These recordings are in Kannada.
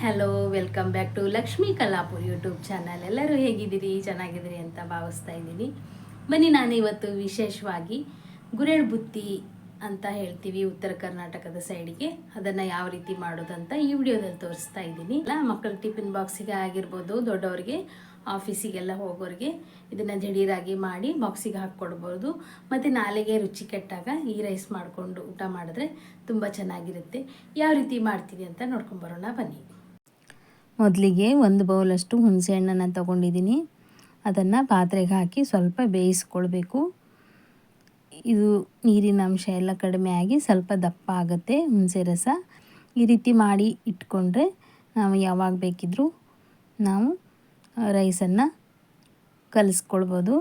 Hello, welcome back to Lakshmi Kallapur YouTube channel. ಎಲ್ಲರೂ ಹೇಗಿದ್ದೀರಿ? ಚೆನ್ನಾಗಿದ್ದೀರಿ ಅಂತ ಭಾವಿಸ್ತಾ ಇದ್ದೀನಿ. ಬನ್ನಿ, ನಾನು ಇವತ್ತು ವಿಶೇಷವಾಗಿ ಗುರೆಳ್ ಬುತ್ತಿ ಅಂತ ಹೇಳ್ತೀವಿ ಉತ್ತರ ಕರ್ನಾಟಕದ ಸೈಡಿಗೆ. ಅದನ್ನು ಯಾವ ರೀತಿ ಮಾಡೋದಂತ ಈ ವಿಡಿಯೋದಲ್ಲಿ ತೋರಿಸ್ತಾ ಇದ್ದೀನಿ. ಅಲ್ಲ ಮಕ್ಕಳ ಟಿಫಿನ್ ಬಾಕ್ಸಿಗೆ ಆಗಿರ್ಬೋದು, ದೊಡ್ಡವರಿಗೆ, ಆಫೀಸಿಗೆಲ್ಲ ಹೋಗೋರಿಗೆ ಇದನ್ನು ಜಡೀರಾಗಿ ಮಾಡಿ ಬಾಕ್ಸಿಗೆ ಹಾಕ್ಕೊಡ್ಬೋದು. ಮತ್ತು ನಾಲೆಗೆ ರುಚಿ ಕೆಟ್ಟಾಗ ಈ ರೈಸ್ ಮಾಡಿಕೊಂಡು ಊಟ ಮಾಡಿದ್ರೆ ತುಂಬ ಚೆನ್ನಾಗಿರುತ್ತೆ. ಯಾವ ರೀತಿ ಮಾಡ್ತೀವಿ ಅಂತ ನೋಡ್ಕೊಂಬರೋಣ ಬನ್ನಿ. ಮೊದಲಿಗೆ ಒಂದು ಬೌಲಷ್ಟು ಹುಣಸೆ ಹಣ್ಣನ್ನು ತಗೊಂಡಿದ್ದೀನಿ. ಅದನ್ನು ಪಾತ್ರೆಗೆ ಹಾಕಿ ಸ್ವಲ್ಪ ಬೇಯಿಸ್ಕೊಳ್ಬೇಕು. ಇದು ನೀರಿನ ಅಂಶ ಎಲ್ಲ ಕಡಿಮೆ ಆಗಿ ಸ್ವಲ್ಪ ದಪ್ಪ ಆಗುತ್ತೆ ಹುಣಸೆ ರಸ. ಈ ರೀತಿ ಮಾಡಿ ಇಟ್ಕೊಂಡ್ರೆ ನಾವು ಯಾವಾಗ ಬೇಕಿದ್ದರೂ ನಾವು ರೈಸನ್ನು ಕಲಿಸ್ಕೊಳ್ಬೋದು.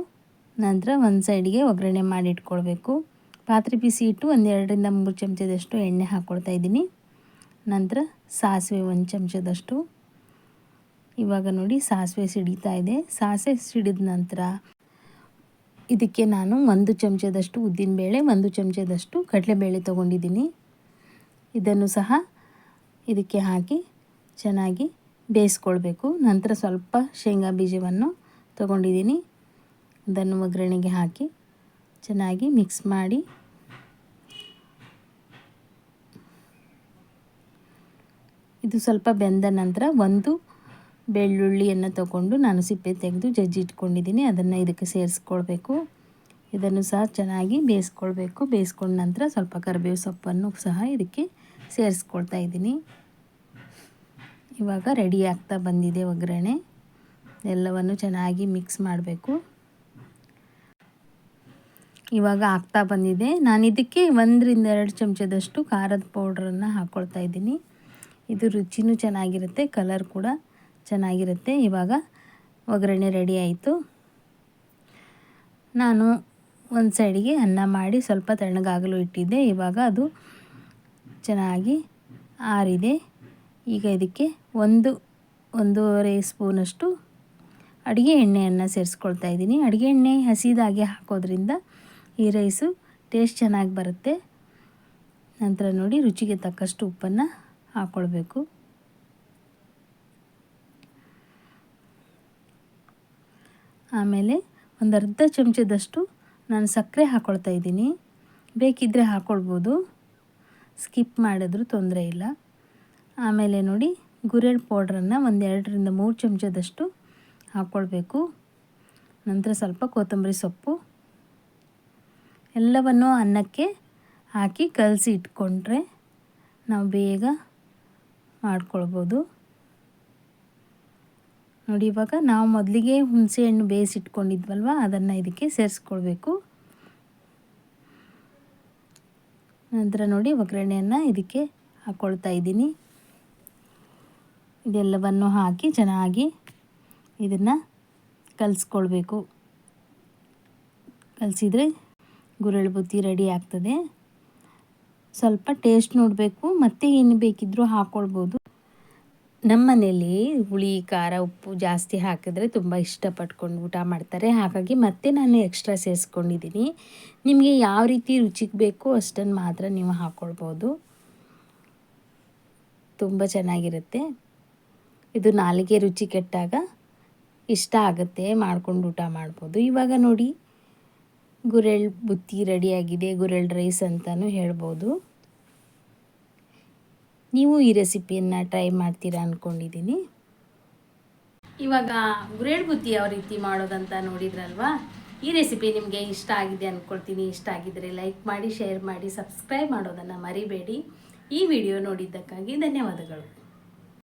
ನಂತರ ಒಂದು ಸೈಡಿಗೆ ಒಗ್ಗರಣೆ ಮಾಡಿ ಇಟ್ಕೊಳ್ಬೇಕು. ಪಾತ್ರೆ ಬಿಸಿ ಇಟ್ಟು ಒಂದೆರಡರಿಂದ ಮೂರು ಚಮಚದಷ್ಟು ಎಣ್ಣೆ ಹಾಕ್ಕೊಳ್ತಾ ಇದ್ದೀನಿ. ನಂತರ ಸಾಸಿವೆ ಒಂದು ಚಮಚದಷ್ಟು. ಇವಾಗ ನೋಡಿ ಸಾಸಿವೆ ಸಿಡಿತಾ ಇದೆ. ಸಾಸಿವೆ ಸಿಡಿದ ನಂತರ ಇದಕ್ಕೆ ನಾನು ಒಂದು ಚಮಚದಷ್ಟು ಉದ್ದಿನಬೇಳೆ, ಒಂದು ಚಮಚದಷ್ಟು ಕಡಲೆಬೇಳೆ ತೊಗೊಂಡಿದ್ದೀನಿ. ಇದನ್ನು ಸಹ ಇದಕ್ಕೆ ಹಾಕಿ ಚೆನ್ನಾಗಿ ಬೇಯಿಸ್ಕೊಳ್ಬೇಕು. ನಂತರ ಸ್ವಲ್ಪ ಶೇಂಗಾ ಬೀಜವನ್ನು ತೊಗೊಂಡಿದ್ದೀನಿ. ಅದನ್ನು ಒಗ್ಗರಣೆಗೆ ಹಾಕಿ ಚೆನ್ನಾಗಿ ಮಿಕ್ಸ್ ಮಾಡಿ ಇದು ಸ್ವಲ್ಪ ಬೆಂದ ನಂತರ ಒಂದು ಬೆಳ್ಳುಳ್ಳಿಯನ್ನು ತಗೊಂಡು ನಾನು ಸಿಪ್ಪೆ ತೆಗೆದು ಜಜ್ಜಿ ಇಟ್ಕೊಂಡಿದ್ದೀನಿ. ಅದನ್ನು ಇದಕ್ಕೆ ಸೇರಿಸ್ಕೊಳ್ಬೇಕು. ಇದನ್ನು ಸಹ ಚೆನ್ನಾಗಿ ಬೇಯಿಸ್ಕೊಳ್ಬೇಕು. ಬೇಯಿಸ್ಕೊಂಡ ನಂತರ ಸ್ವಲ್ಪ ಕರಿಬೇವು ಸೊಪ್ಪನ್ನು ಸಹ ಇದಕ್ಕೆ ಸೇರಿಸ್ಕೊಳ್ತಾ ಇದ್ದೀನಿ. ಇವಾಗ ರೆಡಿ ಆಗ್ತಾ ಬಂದಿದೆ ಒಗ್ಗರಣೆ. ಎಲ್ಲವನ್ನು ಚೆನ್ನಾಗಿ ಮಿಕ್ಸ್ ಮಾಡಬೇಕು. ಇವಾಗ ಆಗ್ತಾ ಬಂದಿದೆ. ನಾನು ಇದಕ್ಕೆ ಒಂದರಿಂದ ಎರಡು ಚಮಚದಷ್ಟು ಖಾರದ ಪೌಡ್ರನ್ನು ಹಾಕ್ಕೊಳ್ತಾ ಇದ್ದೀನಿ. ಇದು ರುಚಿನೂ ಚೆನ್ನಾಗಿರುತ್ತೆ, ಕಲರ್ ಕೂಡ. ಚೆನ್ನಾಗಿರುತ್ತೆ. ಇವಾಗ ಒಗ್ಗರಣೆ ರೆಡಿ ಆಯಿತು. ನಾನು ಒಂದು ಸೈಡಿಗೆ ಅನ್ನ ಮಾಡಿ ಸ್ವಲ್ಪ ತಣ್ಣಗಾಗಲು ಇಟ್ಟಿದ್ದೆ. ಇವಾಗ ಅದು ಚೆನ್ನಾಗಿ ಆರಿದೆ. ಈಗ ಇದಕ್ಕೆ ಒಂದು, ಒಂದೂವರೆ ಸ್ಪೂನಷ್ಟು ಅಡುಗೆ ಎಣ್ಣೆಯನ್ನು ಸೇರಿಸ್ಕೊಳ್ತಾ ಇದ್ದೀನಿ. ಅಡುಗೆ ಎಣ್ಣೆ ಹಸಿದಾಗೆ ಹಾಕೋದ್ರಿಂದ ಈ ರೈಸು ಟೇಸ್ಟ್ ಚೆನ್ನಾಗಿ ಬರುತ್ತೆ. ನಂತರ ನೋಡಿ ರುಚಿಗೆ ತಕ್ಕಷ್ಟು ಉಪ್ಪನ್ನು ಹಾಕ್ಕೊಳ್ಬೇಕು ಆಮೇಲೆ ಒಂದು ಅರ್ಧ ಚಮಚದಷ್ಟು ನಾನು ಸಕ್ಕರೆ ಹಾಕ್ಕೊಳ್ತಾ ಇದ್ದೀನಿ. ಬೇಕಿದ್ದರೆ ಹಾಕ್ಕೊಳ್ಬೋದು ಸ್ಕಿಪ್ ಮಾಡಿದ್ರೂ ತೊಂದರೆ ಇಲ್ಲ. ಆಮೇಲೆ ನೋಡಿ, ಗುರೆಳ್ ಪೌಡ್ರನ್ನು ಒಂದು ಎರಡರಿಂದ ಮೂರು ಚಮಚದಷ್ಟು ಹಾಕ್ಕೊಳ್ಬೇಕು ನಂತರ ಸ್ವಲ್ಪ ಕೊತ್ತಂಬರಿ ಸೊಪ್ಪು. ಎಲ್ಲವನ್ನು ಅನ್ನಕ್ಕೆ ಹಾಕಿ ಕಲಸಿ ಇಟ್ಕೊಂಡ್ರೆ ನಾವು ಬೇಗ ಮಾಡ್ಕೊಳ್ಬೋದು. ನೋಡಿ, ಇವಾಗ ನಾವು ಮೊದಲಿಗೆ ಹುಣಸೆ ಹಣ್ಣು ಬೇಯಿಸಿಟ್ಕೊಂಡಿದ್ವಲ್ವ ಅದನ್ನು ಇದಕ್ಕೆ ಸೇರಿಸ್ಕೊಳ್ಬೇಕು. ನಂತರ ನೋಡಿ, ಒಗ್ಗರಣೆಯನ್ನು ಇದಕ್ಕೆ ಹಾಕ್ಕೊಳ್ತಾ ಇದ್ದೀನಿ. ಇದೆಲ್ಲವನ್ನು ಹಾಕಿ ಚೆನ್ನಾಗಿ ಇದನ್ನು ಕಲಿಸ್ಕೊಳ್ಬೇಕು. ಕಲಿಸಿದರೆ ಗುರಳು ಬುತ್ತಿ ರೆಡಿ ಆಗ್ತದೆ. ಸ್ವಲ್ಪ ಟೇಸ್ಟ್ ನೋಡಬೇಕು. ಮತ್ತೆ ಏನು ಬೇಕಿದ್ದರೂ ಹಾಕ್ಕೊಳ್ಬೋದು ನಮ್ಮ ಮನೇಲಿ ಹುಳಿ, ಖಾರ, ಉಪ್ಪು ಜಾಸ್ತಿ ಹಾಕಿದ್ರೆ ತುಂಬ ಇಷ್ಟಪಟ್ಕೊಂಡು ಊಟ ಮಾಡ್ತಾರೆ. ಹಾಗಾಗಿ ಮತ್ತೆ ನಾನು ಎಕ್ಸ್ಟ್ರಾ ಸೇರಿಸ್ಕೊಂಡಿದ್ದೀನಿ. ನಿಮಗೆ ಯಾವ ರೀತಿ ರುಚಿಗೆ ಬೇಕೋ ಅಷ್ಟನ್ನು ಮಾತ್ರ ನೀವು ಹಾಕ್ಕೊಳ್ಬೋದು ತುಂಬ ಚೆನ್ನಾಗಿರುತ್ತೆ. ಇದು ನಾಲಿಗೆ ರುಚಿ ಕೆಟ್ಟಾಗ ಇಷ್ಟ ಆಗುತ್ತೆ ಮಾಡ್ಕೊಂಡು ಊಟ ಮಾಡ್ಬೋದು. ಇವಾಗ ನೋಡಿ, ಗುರೆಳ್ ಬುತ್ತಿ ರೆಡಿಯಾಗಿದೆ ಗುರೆಳ್ ರೈಸ್ ಅಂತಲೂ ಹೇಳ್ಬೋದು. ನೀವು ಈ ರೆಸಿಪಿಯನ್ನು ಟ್ರೈ ಮಾಡ್ತೀರಾ ಅಂದ್ಕೊಂಡಿದ್ದೀನಿ ಇವಾಗ ಗುರೇಳ್ ಬುತ್ತಿ ಯಾವ ರೀತಿ ಮಾಡೋದಂತ ನೋಡಿದ್ರಲ್ವಾ? ಈ ರೆಸಿಪಿ ನಿಮಗೆ ಇಷ್ಟ ಆಗಿದೆ ಅಂದ್ಕೊಳ್ತೀನಿ ಇಷ್ಟ ಆಗಿದ್ದರೆ ಲೈಕ್ ಮಾಡಿ, ಶೇರ್ ಮಾಡಿ, ಸಬ್ಸ್ಕ್ರೈಬ್ ಮಾಡೋದನ್ನು ಮರಿಬೇಡಿ. ಈ ವಿಡಿಯೋ ನೋಡಿದ್ದಕ್ಕಾಗಿ ಧನ್ಯವಾದಗಳು.